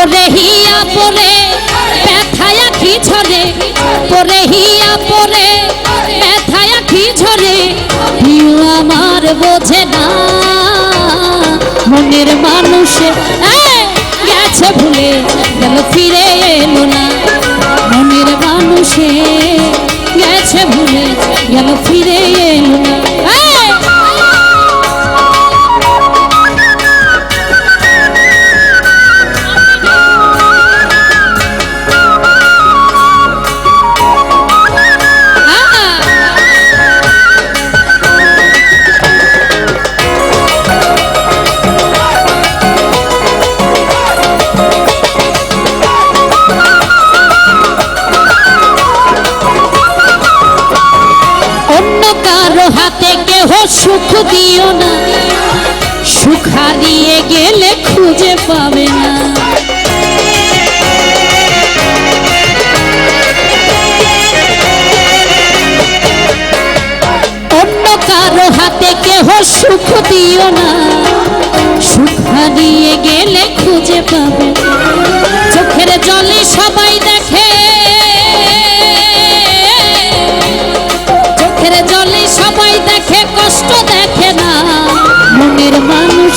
পরে হিয়া পরে ব্যথায় আখি ঝরে। পরে হিয়া পরে ব্যথায় আখি ঝরে। হিউ আমার বোঝে না, মনের মানুষে। গেছে ভুলে গেল ফিরে এলো না। মনের মানুষে গেছে ভুলে গেল পাবে। চোখের জলে সবাই দেখে চোখের জলে সবাই দেখে কষ্ট দেখে না মনের মানুষ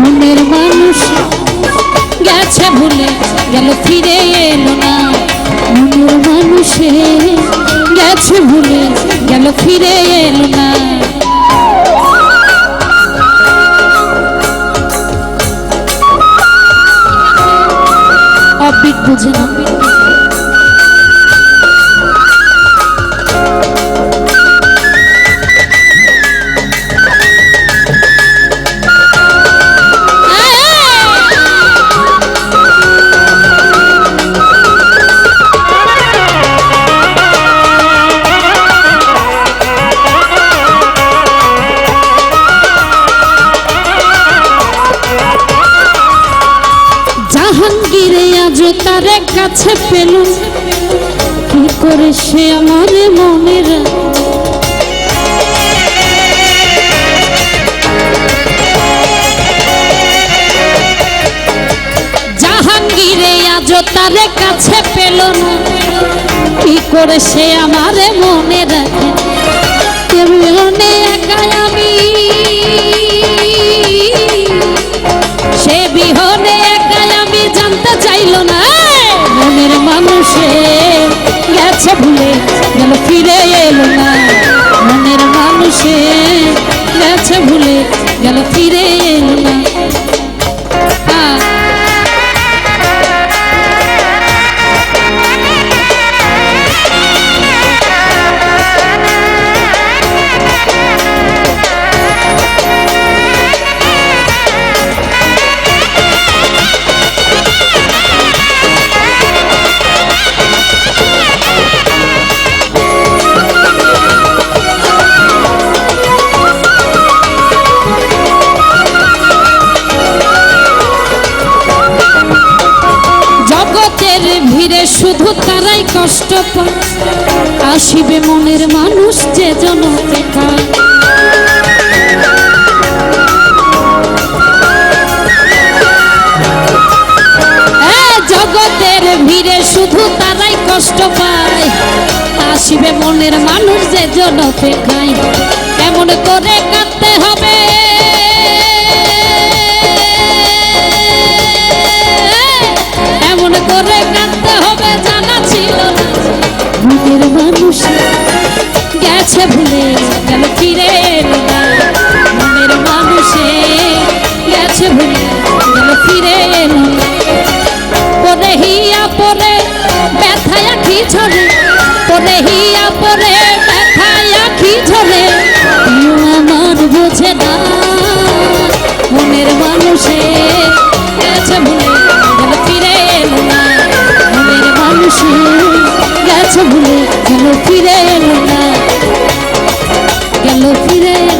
মনের মানুষ। গেছে ভুলে গেল, ফিরে এলো না। মনের মানুষে গেছে ভুলে গেল, ফিরে এলো না। অবিক তার কাছে পেল কি করে সে আমার মনের জাহাঙ্গীরে আজ তার কাছে পেল না কি করে সে আমার মনে রাখে একা ফিরে নাই কষ্ট আসিবে মনের মানুষ যে জন জগতের ভিড়ে শুধু তারাই কষ্ট পায়। আসিবে মনের মানুষ যে জন দেখায় এমন করে কাঁদতে হবে। এমন করে মানুষ গেছে ভুলে গেল ফিরে মনের মানুষে গেছে ভুলে গেল ফিরে পরে হিয়া পরে ব্যথায় আঁখি ঝরে ফিরে